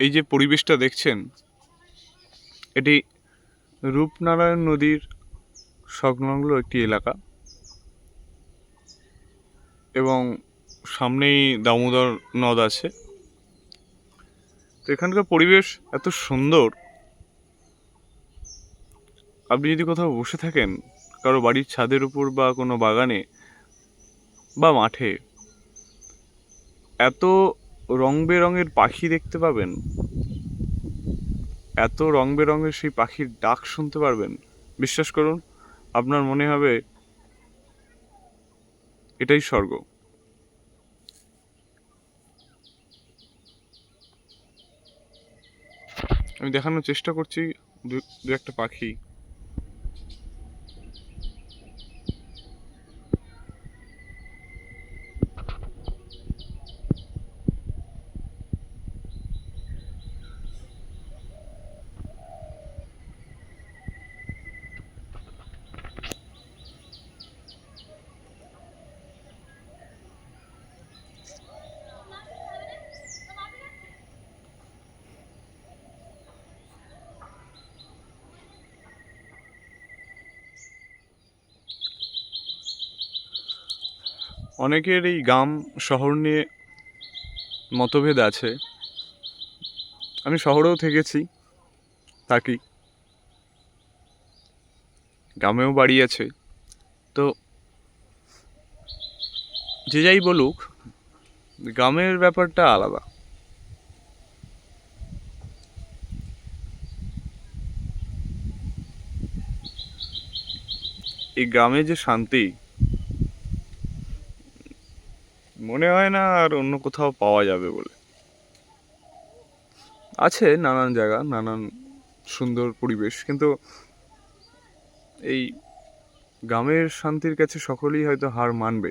এই যে পরিবেশটা দেখছেন, এটি রূপনারায়ণ নদীর সংলগ্ন একটি এলাকা এবং সামনেই দামোদর নদ আছে। তো এখানকার পরিবেশ এত সুন্দর। আপনি যদি কোথাও বসে থাকেন, কারও বাড়ির ছাদের উপর বা কোনো বাগানে বা মাঠে, এত রং বেরঙের পাখি দেখতে পাবেন? এত রং বেরঙের সেই পাখির ডাক শুনতে পারবেন? বিশ্বাস করুন, আপনার মনে হবে এটাই স্বর্গ। আমি দেখানোর চেষ্টা করছি দু, একটা পাখি। অনেকের এই গ্রাম, শহর নিয়ে মতভেদ আছে। আমি শহরেও থেকেছি, থাকি। গ্রামেও বাড়ি আছে। তো যে যাই বলুক, গ্রামের ব্যাপারটা আলাদা। এই গ্রামে যে শান্তি মনে হয় না আর অন্য কোথাও পাওয়া যাবে বলে। আছে নানান জায়গা, নানান সুন্দর পরিবেশ, কিন্তু এই গ্রামের শান্তির কাছে সকলেই হয়তো হার মানবে।